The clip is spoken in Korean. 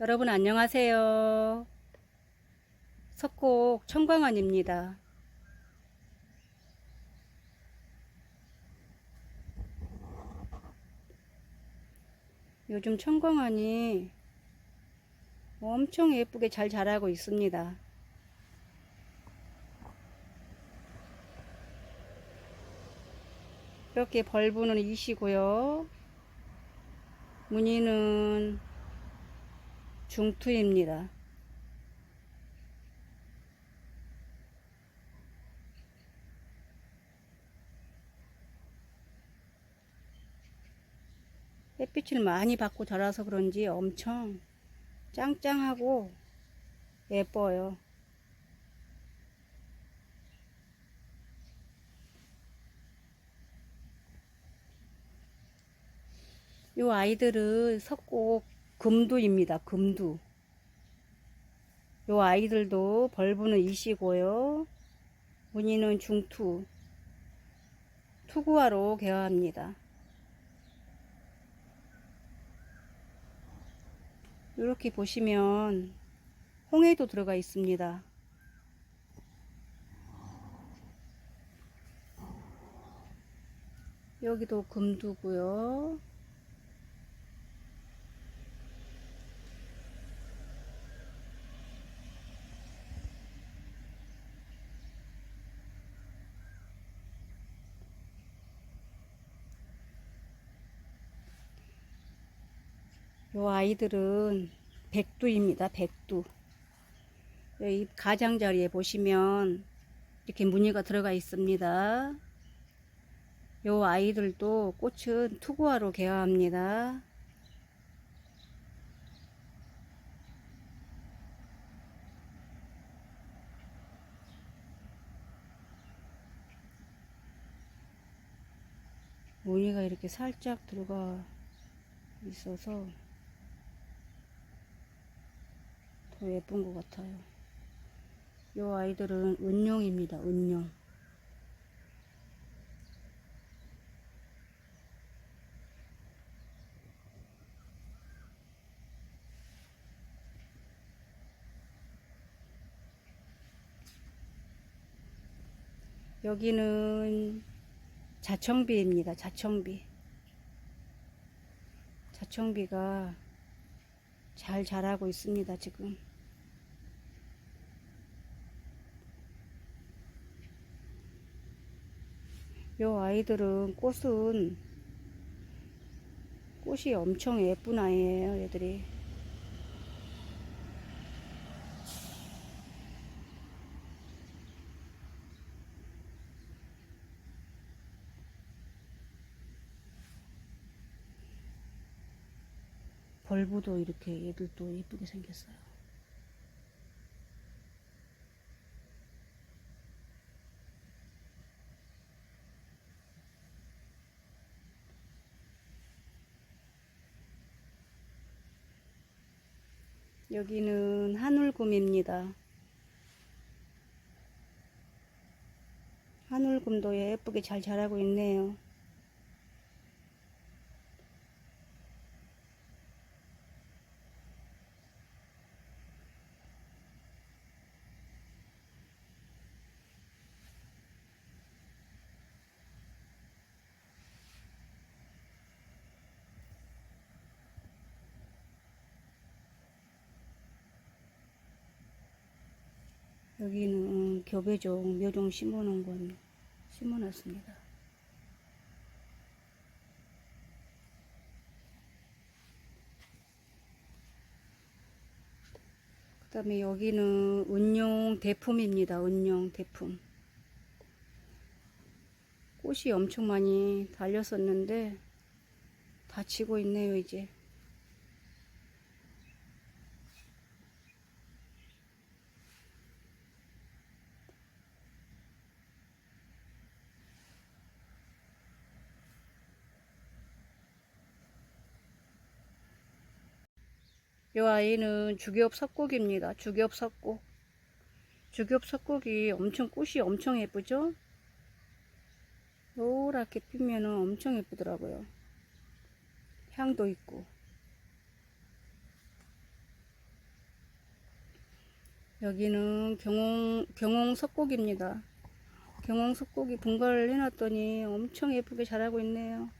여러분 안녕하세요. 석곡 청광원입니다. 요즘 청광원이 엄청 예쁘게 잘 자라고 있습니다. 이렇게 벌브는 이시고요. 무늬는 중투입니다. 햇빛을 많이 받고 자라서 그런지 엄청 짱짱하고 예뻐요. 요 아이들은 석곡 금두입니다. 금두. 요 아이들도 벌브는 이시고요. 무늬는 중투. 투구화로 개화합니다. 이렇게 보시면 홍해도 들어가 있습니다. 여기도 금두고요. 요 아이들은 백두입니다. 백두. 여기 가장자리에 보시면 이렇게 무늬가 들어가 있습니다. 요 아이들도 꽃은 투구화로 개화합니다. 무늬가 이렇게 살짝 들어가 있어서 더 예쁜 것 같아요. 요 아이들은 은룡입니다. 은룡. 여기는 자청비입니다. 자청비. 자청비가 잘 자라고 있습니다. 지금. 요 아이들은 꽃은 꽃이 엄청 예쁜 아이예요. 얘들이. 벌브도 이렇게 얘들도 예쁘게 생겼어요. 여기는 한울금입니다. 한울금도 예쁘게 잘 자라고 있네요. 여기는 교배종, 묘종 심어놓은 건 심어놨습니다. 그 다음에 여기는 은용 대품입니다. 은용 대품. 꽃이 엄청 많이 달렸었는데 다 지고 있네요, 이제. 이 아이는 주겹 석곡입니다. 주겹 석곡. 주겹 석곡이 엄청 꽃이 엄청 예쁘죠? 노랗게 피면은 엄청 예쁘더라고요. 향도 있고. 여기는 경홍, 경홍 석곡입니다. 경홍 석곡이 분갈을 해놨더니 엄청 예쁘게 자라고 있네요.